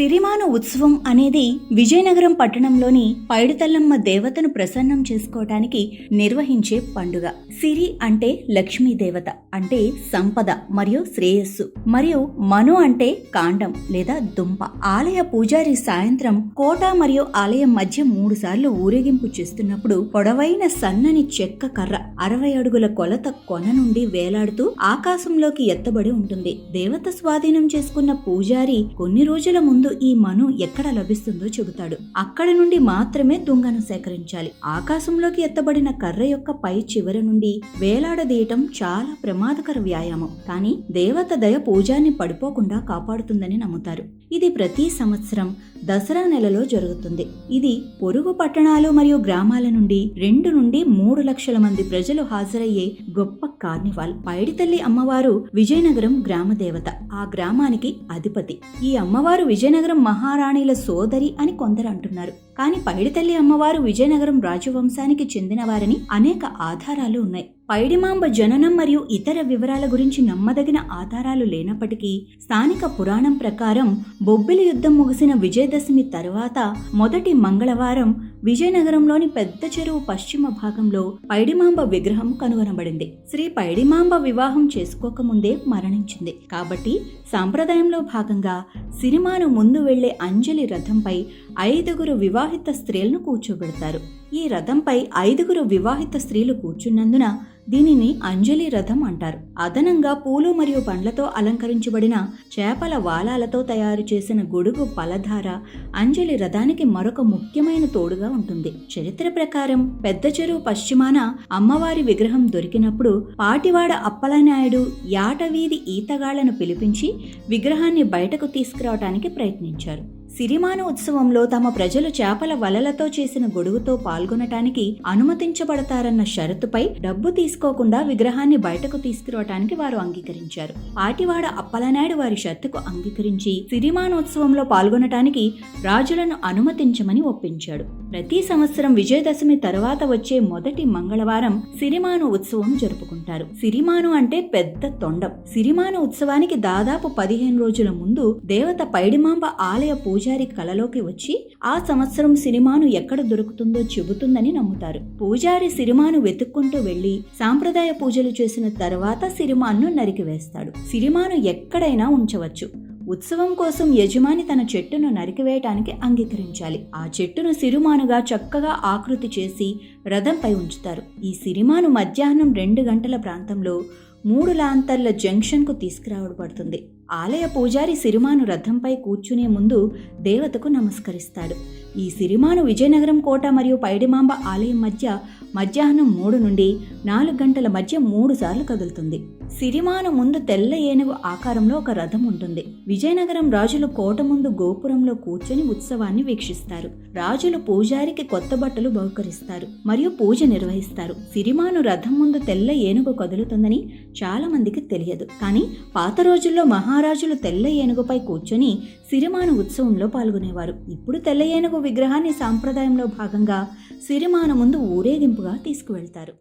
సిరిమాను ఉత్సవం అనేది విజయనగరం పట్టణంలోని పైడితల్లమ్మ దేవతను ప్రసన్నం చేసుకోవటానికి నిర్వహించే పండుగ. సిరి అంటే లక్ష్మీ దేవత అంటే సంపద మరియు శ్రేయస్సు మరియు మను అంటే కాండం లేదా దుంప. ఆలయ పూజారి సాయంత్రం కోట మరియు ఆలయం మధ్య మూడు సార్లు ఊరేగింపు చేస్తున్నప్పుడు పొడవైన సన్నని చెక్క కర్ర అరవై అడుగుల కొలత కొన నుండి వేలాడుతూ ఆకాశంలోకి ఎత్తబడి ఉంటుంది. దేవత స్వాధీనం చేసుకున్న పూజారి కొన్ని రోజుల ముందు ఈ మను ఎక్కడ లభిస్తుందో చెబుతాడు. అక్కడ నుండి మాత్రమే తుంగను సేకరించాలి. ఆకాశంలోకి ఎత్తబడిన కర్ర యొక్క పై చివర నుండి వేలాడదీయటం చాలా ప్రమాదకర వ్యాయామం. కానీ దేవత దయ పూజాన్ని పడిపోకుండా కాపాడుతుందని నమ్ముతారు. ఇది ప్రతి సంవత్సరం దసరా నెలలో జరుగుతుంది. ఇది పొరుగు పట్టణాలు మరియు గ్రామాల నుండి రెండు నుండి మూడు లక్షల మంది ప్రజలు హాజరయ్యే గొప్ప కార్నివాల్. పైడితల్లి అమ్మవారు విజయనగరం గ్రామ దేవత ఆ గ్రామానికి అధిపతి. ఈ అమ్మవారు విజయ విజయనగరం మహారాణిల సోదరి అని కొందరు అంటున్నారు. కానీ పైడితల్లి అమ్మవారు విజయనగరం రాజవంశానికి చెందినవారని అనేక ఆధారాలు ఉన్నాయి. పైడిమాంబ జననం మరియు ఇతర వివరాల గురించి నమ్మదగిన ఆధారాలు లేనప్పటికీ స్థానిక పురాణం ప్రకారం బొబ్బిలి యుద్ధం ముగిసిన విజయదశమి తర్వాత మొదటి మంగళవారం విజయనగరంలోని పెద్ద చెరువు పశ్చిమ భాగంలో పైడిమాంబ విగ్రహం కనుగొనబడింది. శ్రీ పైడిమాంబ వివాహం చేసుకోకముందే మరణించింది. కాబట్టి సాంప్రదాయంలో భాగంగా సినిమాను ముందు వెళ్ళే అంజలి రథంపై ఐదుగురు వివాహిత స్త్రీలను కూర్చోబెడతారు. ఈ రథంపై ఐదుగురు వివాహిత స్త్రీలు కూర్చున్నందున దీనిని అంజలి రథం అంటారు. అదనంగా పూలు మరియు పండ్లతో అలంకరించబడిన చేపల వాలాలతో తయారు చేసిన గొడుగు పలధార అంజలి రథానికి మరొక ముఖ్యమైన తోడుగా ఉంటుంది. చరిత్ర ప్రకారం పెద్ద చెరువు పశ్చిమాన అమ్మవారి విగ్రహం దొరికినప్పుడు పాటివాడ అప్పలనాయుడు యాటవీధి ఈతగాళ్ళను పిలిపించి విగ్రహాన్ని బయటకు తీసుకురావటానికి ప్రయత్నించారు. సిరిమాను ఉత్సవంలో తమ ప్రజలు చేపల వలలతో చేసిన గొడుగుతో పాల్గొనటానికి అనుమతించబడతారన్న షరతుపై డబ్బు తీసుకోకుండా విగ్రహాన్ని బయటకు తీసుకురావటానికి వారు అంగీకరించారు. పాటివాడ అప్పలనాయుడు వారి షరతుకు అంగీకరించి సిరిమానోత్సవంలో పాల్గొనటానికి రాజులను అనుమతించమని ఒప్పించాడు. ప్రతి సంవత్సరం విజయదశమి తర్వాత వచ్చే మొదటి మంగళవారం సిరిమాను ఉత్సవం జరుపుకుంటారు. సిరిమాను అంటే పెద్ద తొండం. సిరిమాను ఉత్సవానికి దాదాపు పదిహేను రోజుల ముందు దేవత పైడిమాంబ ఆలయ పూజారి కలలోకి వచ్చి ఆ సంవత్సరం సిరిమాను ఎక్కడ దొరుకుతుందో చెబుతుందని నమ్ముతారు. పూజారి సిరిమాను వెతుక్కుంటూ వెళ్ళి సాంప్రదాయ పూజలు చేసిన తర్వాత సిరిమాను నరికివేస్తాడు. సిరిమాను ఎక్కడైనా ఉంచవచ్చు. ఉత్సవం కోసం యజమాని తన చెట్టును నరికివేయటానికి అంగీకరించాలి. ఆ చెట్టును సిరిమానుగా చక్కగా ఆకృతి చేసి రథంపై ఉంచుతారు. ఈ సిరిమాను మధ్యాహ్నం రెండు గంటల ప్రాంతంలో మూడు లాంతర్ల జంక్షన్కు తీసుకురావబడుతుంది ఆలయ పూజారి సిరిమాను రథంపై కూర్చునే ముందు దేవతకు నమస్కరిస్తాడు. ఈ సిరిమాను విజయనగరం కోట మరియు పైడిమాంబ ఆలయం మధ్య మధ్యాహ్నం మూడు నుండి నాలుగు గంటల మధ్య మూడు సార్లు కదులుతుంది. సిరిమాను ముందు తెల్ల ఏనుగు ఆకారంలో ఒక రథం ఉంటుంది. విజయనగరం రాజులు కోట ముందు గోపురంలో కూర్చొని ఉత్సవాన్ని వీక్షిస్తారు. రాజులు పూజారికి కొత్త బట్టలు బహుకరిస్తారు మరియు పూజ నిర్వహిస్తారు. సిరిమాను రథం ముందు తెల్ల ఏనుగు కదులుతుందని చాలా మందికి తెలియదు. కానీ పాత రోజుల్లో మహారాజులు తెల్ల ఏనుగుపై కూర్చొని సిరిమాను ఉత్సవంలో పాల్గొనేవారు. ఇప్పుడు తెల్ల ఏనుగు విగ్రహాన్ని సాంప్రదాయంలో భాగంగా సిరిమాన ముందు ఊరేగింపుగా తీసుకువెళ్తారు.